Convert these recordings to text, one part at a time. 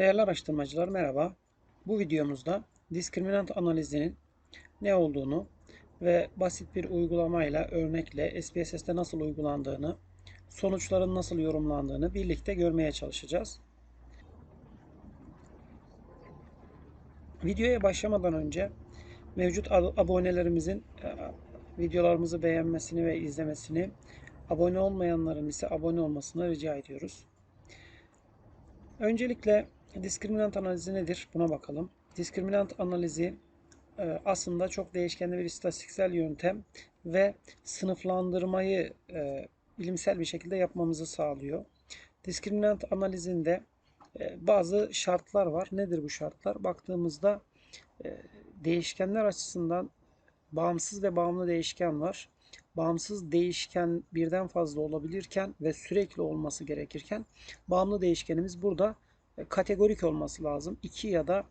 Değerli araştırmacılar merhaba. Bu videomuzda diskriminant analizinin ne olduğunu ve basit bir uygulamayla, örnekle SPSS'te nasıl uygulandığını, sonuçların nasıl yorumlandığını birlikte görmeye çalışacağız. Videoya başlamadan önce mevcut ab- abonelerimizin e, videolarımızı beğenmesini ve izlemesini, abone olmayanların ise abone olmasını rica ediyoruz. Öncelikle diskriminant analizi nedir? Buna bakalım. Diskriminant analizi e, aslında çok değişkenli bir istatistiksel yöntem ve sınıflandırmayı e, bilimsel bir şekilde yapmamızı sağlıyor. Diskriminant analizinde e, bazı şartlar var. Nedir bu şartlar? Baktığımızda değişkenler açısından bağımsız ve bağımlı değişken var. Bağımsız değişken birden fazla olabilirken ve sürekli olması gerekirken bağımlı değişkenimiz burada kategorik olması lazım. 2 ya da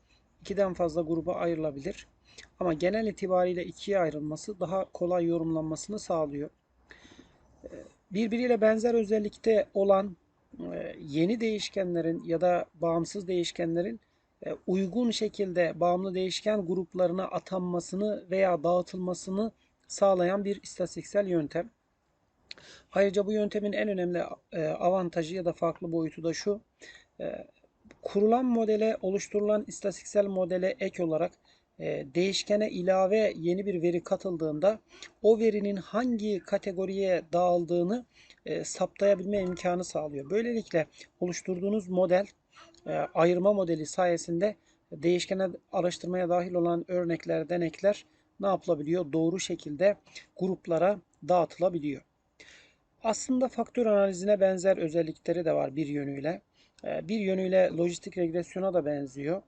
2'den fazla gruba ayrılabilir. Ama genel itibariyle ikiye ayrılması daha kolay yorumlanmasını sağlıyor. E, birbiriyle benzer özellikte olan e, yeni değişkenlerin ya da bağımsız değişkenlerin uygun şekilde bağımlı değişken gruplarına atanmasını veya dağıtılmasını sağlayan bir istatistiksel yöntem. Ayrıca bu yöntemin en önemli avantajı ya da farklı boyutu da şu kurulan modele oluşturulan istatistiksel modele ek olarak e, değişkene ilave yeni bir veri katıldığında o verinin hangi kategoriye dağıldığını e, saptayabilme imkanı sağlıyor. Böylelikle oluşturduğunuz model e, ayırma modeli sayesinde değişkene araştırmaya dahil olan örnekler, denekler ne yapılabiliyor? Doğru şekilde gruplara dağıtılabiliyor. Aslında faktör analizine benzer özellikleri de var bir yönüyle. Ee, bir yönüyle lojistik regresyona da benziyor.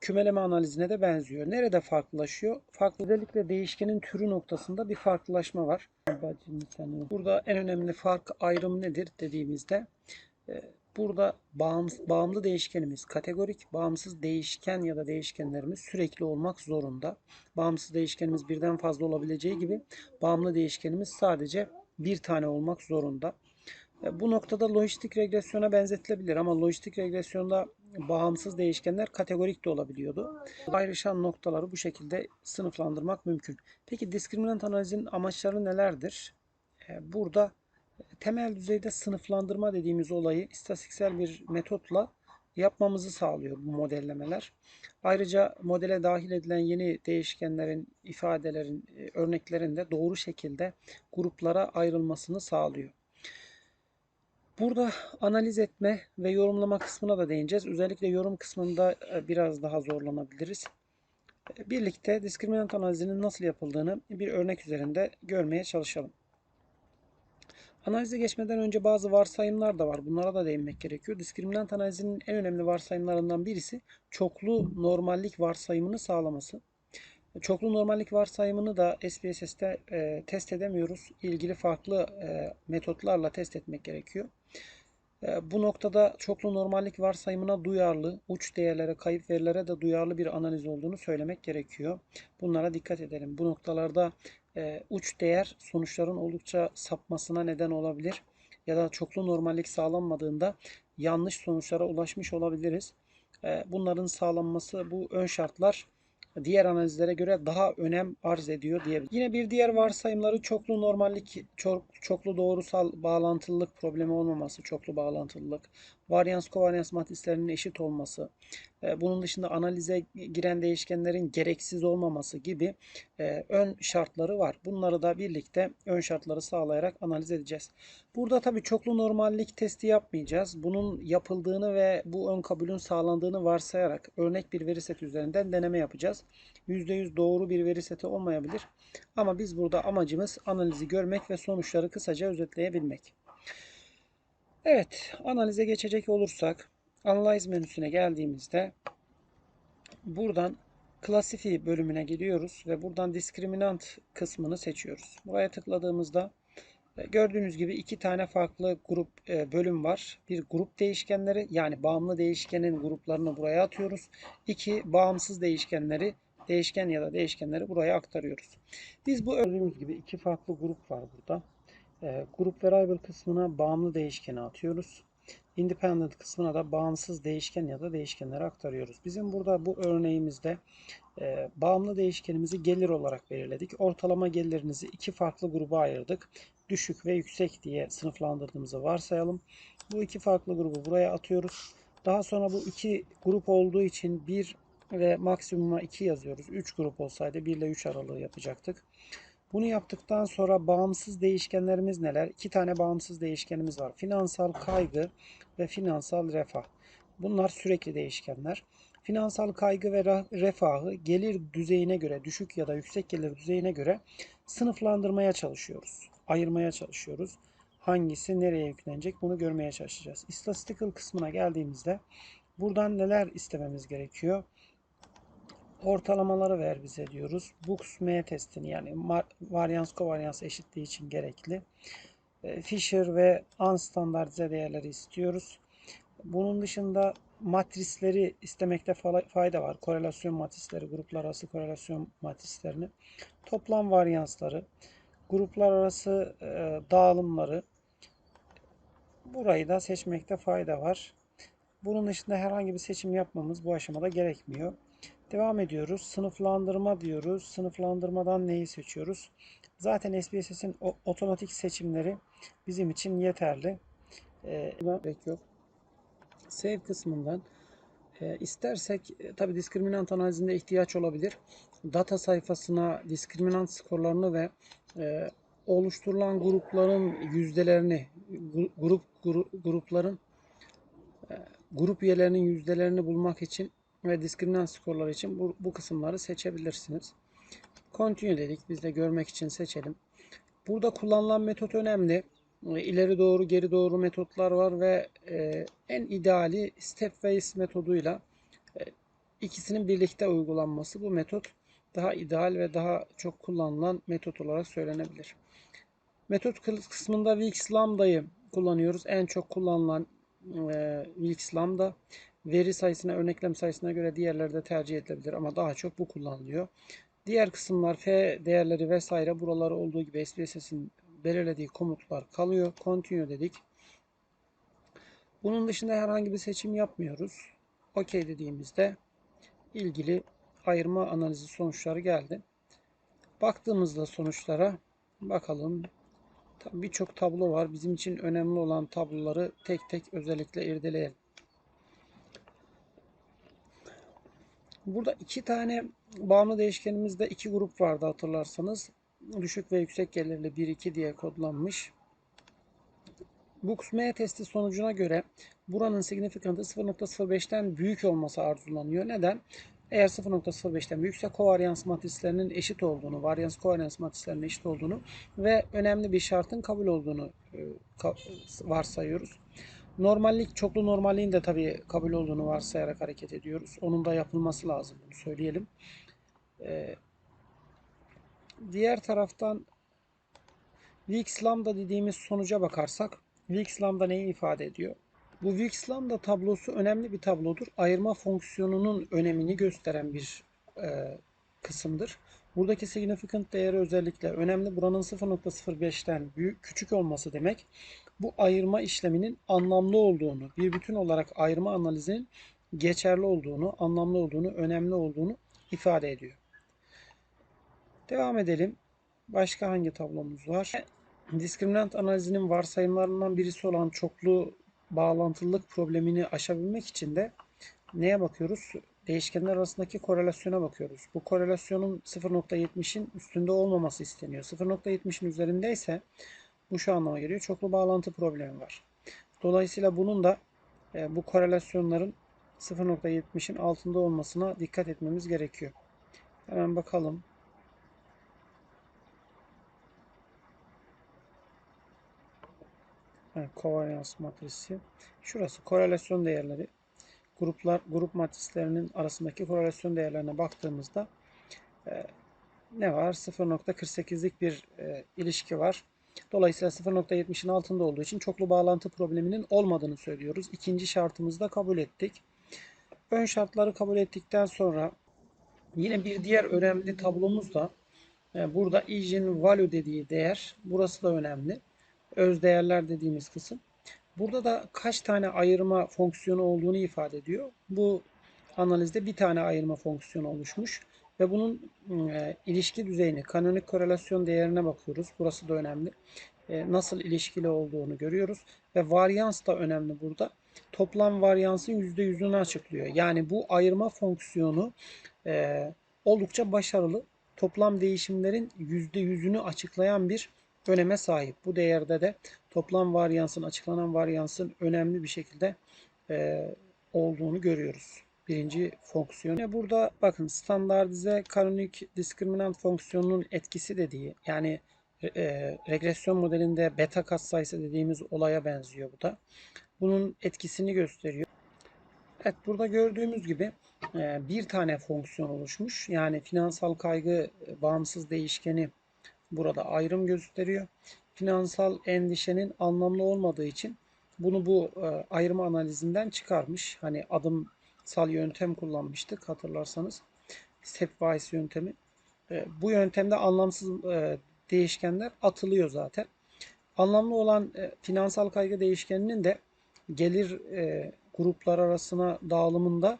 Kümeleme analizine de benziyor. Nerede farklılaşıyor? Farklı özellikle değişkenin türü noktasında bir farklılaşma var. Burada en önemli fark ayrım nedir dediğimizde e, burada bağımsız, bağımlı değişkenimiz kategorik, bağımsız değişken ya da değişkenlerimiz sürekli olmak zorunda. Bağımsız değişkenimiz birden fazla olabileceği gibi bağımlı değişkenimiz sadece bir tane olmak zorunda. E, bu noktada lojistik regresyona benzetilebilir ama lojistik regresyonda bağımsız değişkenler kategorik de olabiliyordu. Ayrışan noktaları bu şekilde sınıflandırmak mümkün. Peki diskriminant analizin amaçları nelerdir? E, burada e, temel düzeyde sınıflandırma dediğimiz olayı istatistiksel bir metotla yapmamızı sağlıyor bu modellemeler. Ayrıca modele dahil edilen yeni değişkenlerin, ifadelerin, örneklerin de doğru şekilde gruplara ayrılmasını sağlıyor. Burada analiz etme ve yorumlama kısmına da değineceğiz. Özellikle yorum kısmında e, biraz daha zorlanabiliriz. E, birlikte diskriminant analizinin nasıl yapıldığını bir örnek üzerinde görmeye çalışalım. Analize geçmeden önce bazı varsayımlar da var. Bunlara da değinmek gerekiyor. Diskriminant analizinin en önemli varsayımlarından birisi çoklu normallik varsayımını sağlaması. Çoklu normallik varsayımını da SPSS'te e, test edemiyoruz. İlgili farklı e, metotlarla test etmek gerekiyor. E, bu noktada çoklu normallik varsayımına duyarlı, uç değerlere, kayıp verilere de duyarlı bir analiz olduğunu söylemek gerekiyor. Bunlara dikkat edelim. Bu noktalarda e, uç değer sonuçların oldukça sapmasına neden olabilir. Ya da çoklu normallik sağlanmadığında yanlış sonuçlara ulaşmış olabiliriz. E, bunların sağlanması bu ön şartlar diğer analizlere göre daha önem arz ediyor diyebiliriz. Yine bir diğer varsayımları çoklu normallik, çok, çoklu doğrusal bağlantılılık problemi olmaması, çoklu bağlantılılık, varyans kovaryans matrislerinin eşit olması, e, bunun dışında analize giren değişkenlerin gereksiz olmaması gibi e, ön şartları var. Bunları da birlikte ön şartları sağlayarak analiz edeceğiz. Burada tabii çoklu normallik testi yapmayacağız. Bunun yapıldığını ve bu ön kabulün sağlandığını varsayarak örnek bir veri seti üzerinden deneme yapacağız. %100 doğru bir veri seti olmayabilir. Ama biz burada amacımız analizi görmek ve sonuçları kısaca özetleyebilmek. Evet, analize geçecek olursak Analyze menüsüne geldiğimizde buradan Classify bölümüne gidiyoruz ve buradan Discriminant kısmını seçiyoruz. Buraya tıkladığımızda e, gördüğünüz gibi iki tane farklı grup e, bölüm var. Bir grup değişkenleri yani bağımlı değişkenin gruplarını buraya atıyoruz. İki bağımsız değişkenleri değişken ya da değişkenleri buraya aktarıyoruz. Biz bu gördüğünüz gibi iki farklı grup var burada. E, grup variable kısmına bağımlı değişkeni atıyoruz. independent kısmına da bağımsız değişken ya da değişkenleri aktarıyoruz. Bizim burada bu örneğimizde e, bağımlı değişkenimizi gelir olarak belirledik. Ortalama gelirinizi iki farklı gruba ayırdık. Düşük ve yüksek diye sınıflandırdığımızı varsayalım. Bu iki farklı grubu buraya atıyoruz. Daha sonra bu iki grup olduğu için 1 ve maksimuma 2 yazıyoruz. 3 grup olsaydı 1 ile 3 aralığı yapacaktık. Bunu yaptıktan sonra bağımsız değişkenlerimiz neler? İki tane bağımsız değişkenimiz var. Finansal kaygı ve finansal refah. Bunlar sürekli değişkenler. Finansal kaygı ve refahı gelir düzeyine göre, düşük ya da yüksek gelir düzeyine göre sınıflandırmaya çalışıyoruz. Ayırmaya çalışıyoruz. Hangisi nereye yüklenecek bunu görmeye çalışacağız. Statistical kısmına geldiğimizde buradan neler istememiz gerekiyor? Ortalamaları ver bize diyoruz. Books M testini yani varyans kovaryans eşitliği için gerekli. E, Fisher ve unstandartize değerleri istiyoruz. Bunun dışında matrisleri istemekte fayda var. Korelasyon matrisleri, gruplar arası korelasyon matrislerini, toplam varyansları, gruplar arası e, dağılımları burayı da seçmekte fayda var. Bunun dışında herhangi bir seçim yapmamız bu aşamada gerekmiyor. Devam ediyoruz. Sınıflandırma diyoruz. Sınıflandırmadan neyi seçiyoruz? Zaten SPSS'in otomatik seçimleri bizim için yeterli. Ee, gerek yok. Save kısmından e, istersek e, tabi diskriminant analizinde ihtiyaç olabilir. Data sayfasına diskriminant skorlarını ve e, oluşturulan grupların yüzdelerini grup, grup grupların e, grup üyelerinin yüzdelerini bulmak için ve diskriminant skorları için bu, bu kısımları seçebilirsiniz. Continue dedik. Biz de görmek için seçelim. Burada kullanılan metot önemli. İleri doğru geri doğru metotlar var ve e, en ideali stepwise metoduyla e, ikisinin birlikte uygulanması. Bu metot daha ideal ve daha çok kullanılan metot olarak söylenebilir. Metot kısmında Wilks Lambda'yı kullanıyoruz. En çok kullanılan e, Wilks Lambda veri sayısına, örneklem sayısına göre diğerleri de tercih edilebilir ama daha çok bu kullanılıyor. Diğer kısımlar F değerleri vesaire buraları olduğu gibi SPSS'in belirlediği komutlar kalıyor. Continue dedik. Bunun dışında herhangi bir seçim yapmıyoruz. OK dediğimizde ilgili ayırma analizi sonuçları geldi. Baktığımızda sonuçlara bakalım. Birçok tablo var. Bizim için önemli olan tabloları tek tek özellikle irdeleyelim. Burada iki tane bağımlı değişkenimizde iki grup vardı hatırlarsanız. Düşük ve yüksek gelirli 1-2 diye kodlanmış. Books M testi sonucuna göre buranın significant'ı 0.05'ten büyük olması arzulanıyor. Neden? Eğer 0.05'ten büyükse kovaryans matrislerinin eşit olduğunu, varyans kovaryans matrislerinin eşit olduğunu ve önemli bir şartın kabul olduğunu e, varsayıyoruz. Normallik, çoklu normalliğin de tabii kabul olduğunu varsayarak hareket ediyoruz. Onun da yapılması lazım. Bunu söyleyelim. Ee, diğer taraftan Wix lambda dediğimiz sonuca bakarsak Wix lambda neyi ifade ediyor? Bu Wix lambda tablosu önemli bir tablodur. Ayırma fonksiyonunun önemini gösteren bir e, kısımdır. Buradaki significant değeri özellikle önemli. Buranın 0.05'ten büyük küçük olması demek bu ayırma işleminin anlamlı olduğunu, bir bütün olarak ayırma analizinin geçerli olduğunu, anlamlı olduğunu, önemli olduğunu ifade ediyor. Devam edelim. Başka hangi tablomuz var? Diskriminant analizinin varsayımlarından birisi olan çoklu bağlantılılık problemini aşabilmek için de neye bakıyoruz? Değişkenler arasındaki korelasyona bakıyoruz. Bu korelasyonun 0.70'in üstünde olmaması isteniyor. 0.70'in üzerindeyse bu şu anlama geliyor. Çoklu bağlantı problemi var. Dolayısıyla bunun da e, bu korelasyonların 0.70'in altında olmasına dikkat etmemiz gerekiyor. Hemen bakalım. Evet, kovaryans matrisi. Şurası korelasyon değerleri. Gruplar, grup matrislerinin arasındaki korelasyon değerlerine baktığımızda e, ne var? 0.48'lik bir e, ilişki var. Dolayısıyla 0.70'in altında olduğu için çoklu bağlantı probleminin olmadığını söylüyoruz. İkinci şartımızı da kabul ettik. Ön şartları kabul ettikten sonra yine bir diğer önemli tablomuz da e, burada Eigen value dediği değer. Burası da önemli. Öz değerler dediğimiz kısım. Burada da kaç tane ayırma fonksiyonu olduğunu ifade ediyor. Bu analizde bir tane ayırma fonksiyonu oluşmuş ve bunun e, ilişki düzeyini, kanonik korelasyon değerine bakıyoruz. Burası da önemli. E, nasıl ilişkili olduğunu görüyoruz ve varyans da önemli burada. Toplam varyansın %100'ünü açıklıyor. Yani bu ayırma fonksiyonu e, oldukça başarılı. Toplam değişimlerin %100'ünü açıklayan bir öneme sahip. Bu değerde de toplam varyansın, açıklanan varyansın önemli bir şekilde e, olduğunu görüyoruz. Birinci fonksiyon. Burada bakın standartize kanonik diskriminant fonksiyonunun etkisi dediği yani e, regresyon modelinde beta katsayısı dediğimiz olaya benziyor bu da. Bunun etkisini gösteriyor. Evet burada gördüğümüz gibi e, bir tane fonksiyon oluşmuş. Yani finansal kaygı e, bağımsız değişkeni burada ayrım gösteriyor. Finansal endişenin anlamlı olmadığı için bunu bu e, analizinden çıkarmış. Hani adımsal yöntem kullanmıştık hatırlarsanız. Stepwise yöntemi. Bu yöntemde anlamsız değişkenler atılıyor zaten. Anlamlı olan finansal kaygı değişkeninin de gelir gruplar arasına dağılımında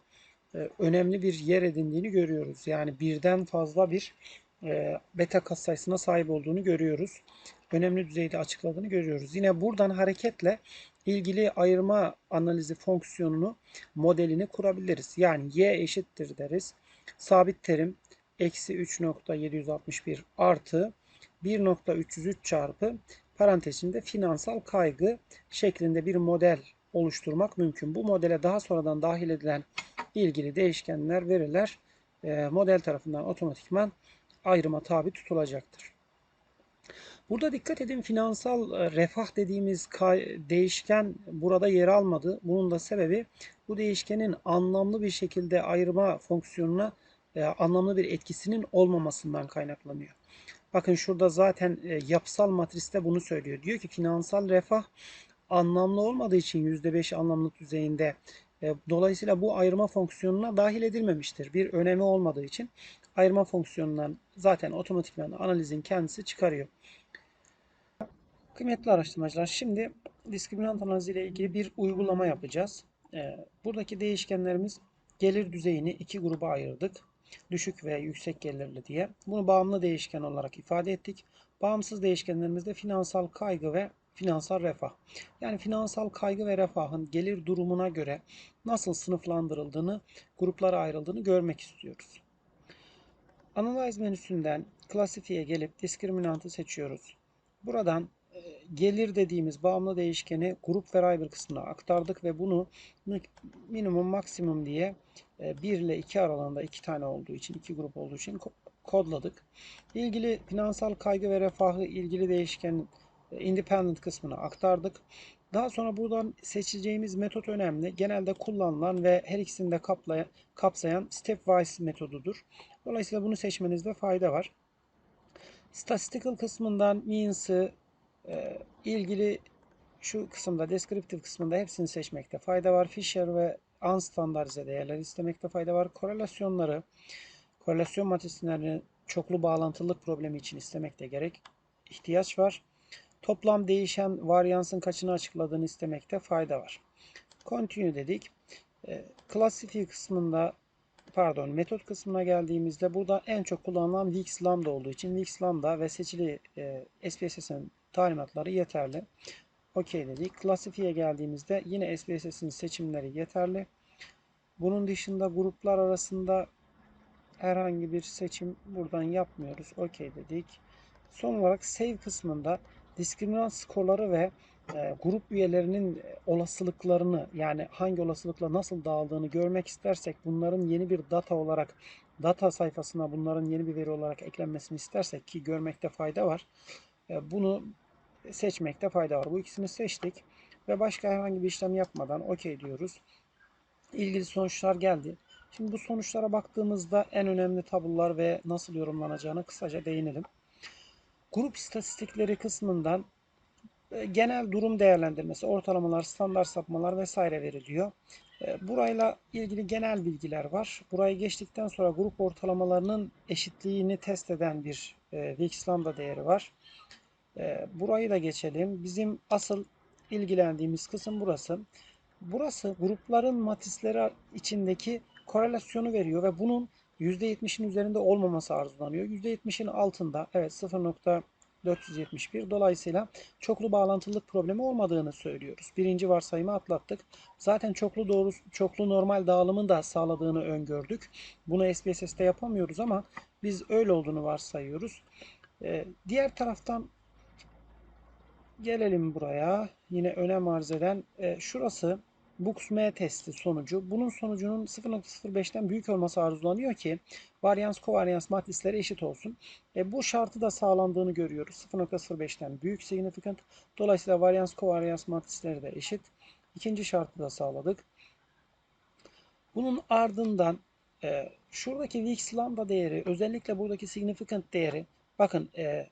önemli bir yer edindiğini görüyoruz. Yani birden fazla bir beta katsayısına sahip olduğunu görüyoruz. Önemli düzeyde açıkladığını görüyoruz. Yine buradan hareketle ilgili ayırma analizi fonksiyonunu modelini kurabiliriz. Yani y eşittir deriz. Sabit terim eksi 3.761 artı 1.303 çarpı parantez içinde finansal kaygı şeklinde bir model oluşturmak mümkün. Bu modele daha sonradan dahil edilen ilgili değişkenler, veriler e, model tarafından otomatikman ayrıma tabi tutulacaktır. Burada dikkat edin finansal e, refah dediğimiz değişken burada yer almadı. Bunun da sebebi bu değişkenin anlamlı bir şekilde ayrıma fonksiyonuna e, anlamlı bir etkisinin olmamasından kaynaklanıyor. Bakın şurada zaten yapısal matriste bunu söylüyor. Diyor ki finansal refah anlamlı olmadığı için %5 anlamlık düzeyinde e, dolayısıyla bu ayırma fonksiyonuna dahil edilmemiştir. Bir önemi olmadığı için ayırma fonksiyonundan zaten otomatikman analizin kendisi çıkarıyor. Kıymetli araştırmacılar şimdi diskriminant analizi ile ilgili bir uygulama yapacağız. E, buradaki değişkenlerimiz gelir düzeyini iki gruba ayırdık. Düşük ve yüksek gelirli diye. Bunu bağımlı değişken olarak ifade ettik. Bağımsız değişkenlerimizde finansal kaygı ve finansal refah. Yani finansal kaygı ve refahın gelir durumuna göre nasıl sınıflandırıldığını, gruplara ayrıldığını görmek istiyoruz. Analyze menüsünden Classify'ye gelip diskriminantı seçiyoruz. Buradan e, gelir dediğimiz bağımlı değişkeni grup variable kısmına aktardık ve bunu minimum maksimum diye 1 e, ile 2 aralığında 2 tane olduğu için, 2 grup olduğu için kodladık. İlgili finansal kaygı ve refahı ilgili değişkenin independent kısmına aktardık. Daha sonra buradan seçeceğimiz metot önemli. Genelde kullanılan ve her ikisini de kaplayan, kapsayan stepwise metodudur. Dolayısıyla bunu seçmenizde fayda var. Statistical kısmından means'ı e, ilgili şu kısımda, descriptive kısmında hepsini seçmekte fayda var. Fisher ve unstandartize değerler istemekte fayda var. Korelasyonları, korelasyon matrislerini çoklu bağlantılılık problemi için istemekte gerek ihtiyaç var. Toplam değişen varyansın kaçını açıkladığını istemekte fayda var. Continue dedik. E, Classify kısmında pardon metot kısmına geldiğimizde burada en çok kullanılan Wix Lambda olduğu için Wix Lambda ve seçili e, SPSS'in talimatları yeterli. OK dedik. Classify'ye geldiğimizde yine SPSS'in seçimleri yeterli. Bunun dışında gruplar arasında herhangi bir seçim buradan yapmıyoruz. OK dedik. Son olarak Save kısmında diskriminant skorları ve e, grup üyelerinin olasılıklarını yani hangi olasılıkla nasıl dağıldığını görmek istersek bunların yeni bir data olarak data sayfasına bunların yeni bir veri olarak eklenmesini istersek ki görmekte fayda var. E, bunu seçmekte fayda var. Bu ikisini seçtik ve başka herhangi bir işlem yapmadan OK diyoruz. İlgili sonuçlar geldi. Şimdi bu sonuçlara baktığımızda en önemli tablolar ve nasıl yorumlanacağını kısaca değinelim. Grup istatistikleri kısmından e, genel durum değerlendirmesi, ortalamalar, standart sapmalar vesaire veriliyor. E, burayla ilgili genel bilgiler var. Burayı geçtikten sonra grup ortalamalarının eşitliğini test eden bir e, Wix lambda değeri var. Burayı da geçelim. Bizim asıl ilgilendiğimiz kısım burası. Burası grupların matrisleri içindeki korelasyonu veriyor ve bunun %70'in üzerinde olmaması arzulanıyor. %70'in altında evet 0.471 dolayısıyla çoklu bağlantılılık problemi olmadığını söylüyoruz. Birinci varsayımı atlattık. Zaten çoklu doğru çoklu normal dağılımın da sağladığını öngördük. Bunu SPSS'te yapamıyoruz ama biz öyle olduğunu varsayıyoruz. Ee, diğer taraftan gelelim buraya. Yine önem arz eden e, şurası Bux-M testi sonucu. Bunun sonucunun 0.05'ten büyük olması arzulanıyor ki varyans kovaryans matrisleri eşit olsun. E, bu şartı da sağlandığını görüyoruz. 0.05'ten büyük significant. Dolayısıyla varyans kovaryans matrisleri de eşit. İkinci şartı da sağladık. Bunun ardından e, şuradaki Weeks lambda değeri özellikle buradaki significant değeri bakın e,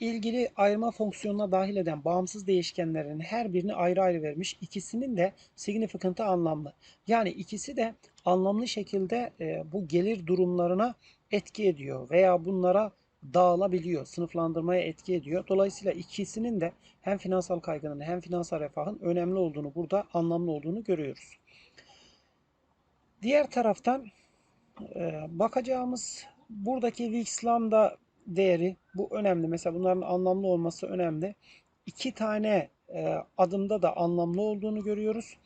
ilgili ayırma fonksiyonuna dahil eden bağımsız değişkenlerin her birini ayrı ayrı vermiş. İkisinin de significant'ı anlamlı. Yani ikisi de anlamlı şekilde e, bu gelir durumlarına etki ediyor veya bunlara dağılabiliyor, sınıflandırmaya etki ediyor. Dolayısıyla ikisinin de hem finansal kaygının hem finansal refahın önemli olduğunu, burada anlamlı olduğunu görüyoruz. Diğer taraftan e, bakacağımız buradaki Wix lambda değeri bu önemli. Mesela bunların anlamlı olması önemli. İki tane e, adımda da anlamlı olduğunu görüyoruz.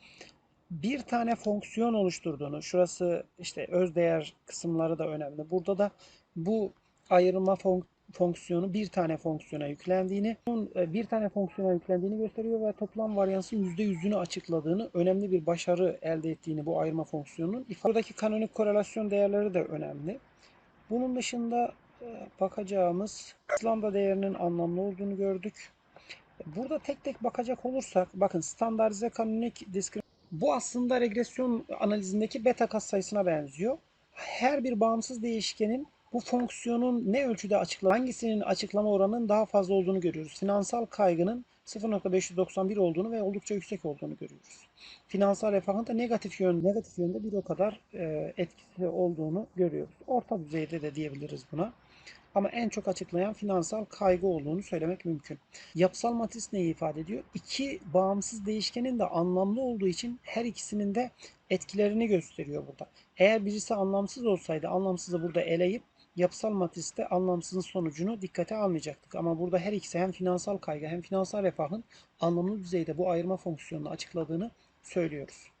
Bir tane fonksiyon oluşturduğunu, şurası işte öz değer kısımları da önemli. Burada da bu ayırma fon fonksiyonu bir tane fonksiyona yüklendiğini, e, bir tane fonksiyona yüklendiğini gösteriyor ve toplam varyansın %100'ünü açıkladığını, önemli bir başarı elde ettiğini bu ayırma fonksiyonunun. Buradaki kanonik korelasyon değerleri de önemli. Bunun dışında bakacağımız lambda değerinin anlamlı olduğunu gördük. Burada tek tek bakacak olursak bakın standartize kanonik diskrim bu aslında regresyon analizindeki beta katsayısına benziyor. Her bir bağımsız değişkenin bu fonksiyonun ne ölçüde açıklama, hangisinin açıklama oranının daha fazla olduğunu görüyoruz. Finansal kaygının 0.591 olduğunu ve oldukça yüksek olduğunu görüyoruz. Finansal refahın da negatif yön, negatif yönde bir o kadar e, etkisi olduğunu görüyoruz. Orta düzeyde de diyebiliriz buna. Ama en çok açıklayan finansal kaygı olduğunu söylemek mümkün. Yapısal matris neyi ifade ediyor? İki bağımsız değişkenin de anlamlı olduğu için her ikisinin de etkilerini gösteriyor burada. Eğer birisi anlamsız olsaydı anlamsızı burada eleyip yapısal matriste anlamsızın sonucunu dikkate almayacaktık. Ama burada her ikisi hem finansal kaygı hem finansal refahın anlamlı düzeyde bu ayırma fonksiyonunu açıkladığını söylüyoruz.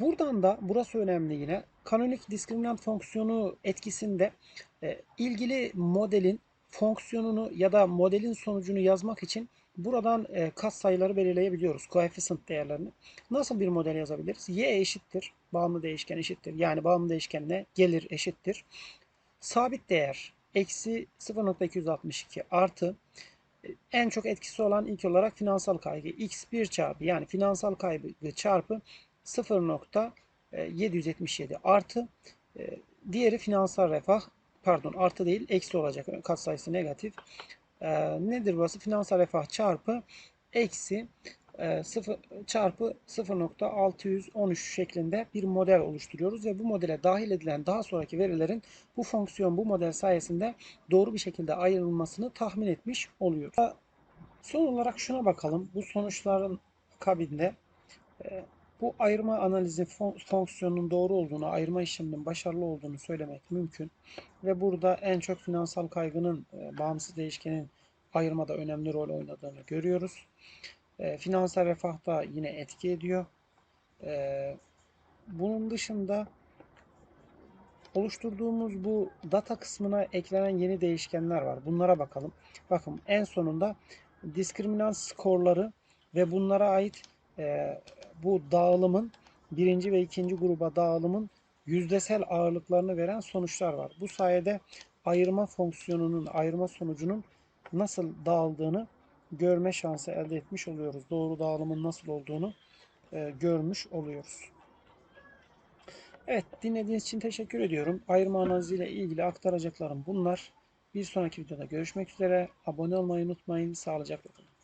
Buradan da burası önemli yine. Kanonik diskriminant fonksiyonu etkisinde e, ilgili modelin fonksiyonunu ya da modelin sonucunu yazmak için buradan e, kat sayıları belirleyebiliyoruz. Coefficient değerlerini. Nasıl bir model yazabiliriz? Y eşittir. Bağımlı değişken eşittir. Yani bağımlı değişkenle gelir eşittir. Sabit değer eksi 0.262 artı e, en çok etkisi olan ilk olarak finansal kaygı. x1 çarpı yani finansal kaygı çarpı 0.777 artı e, diğeri finansal refah pardon artı değil eksi olacak katsayısı negatif. E, nedir burası? Finansal refah çarpı eksi 0 çarpı 0.613 şeklinde bir model oluşturuyoruz ve bu modele dahil edilen daha sonraki verilerin bu fonksiyon bu model sayesinde doğru bir şekilde ayrılmasını tahmin etmiş oluyoruz. Son olarak şuna bakalım. Bu sonuçların akabinde e, bu ayırma analizi fonksiyonunun doğru olduğunu, ayırma işleminin başarılı olduğunu söylemek mümkün. Ve burada en çok finansal kaygının e, bağımsız değişkenin ayırmada önemli rol oynadığını görüyoruz. E, finansal refah da yine etki ediyor. E, bunun dışında oluşturduğumuz bu data kısmına eklenen yeni değişkenler var. Bunlara bakalım. Bakın en sonunda diskriminant skorları ve bunlara ait e, bu dağılımın birinci ve ikinci gruba dağılımın yüzdesel ağırlıklarını veren sonuçlar var. Bu sayede ayırma fonksiyonunun, ayırma sonucunun nasıl dağıldığını görme şansı elde etmiş oluyoruz. Doğru dağılımın nasıl olduğunu e, görmüş oluyoruz. Evet dinlediğiniz için teşekkür ediyorum. Ayırma analiziyle ilgili aktaracaklarım bunlar. Bir sonraki videoda görüşmek üzere. Abone olmayı unutmayın. Sağlıcakla kalın.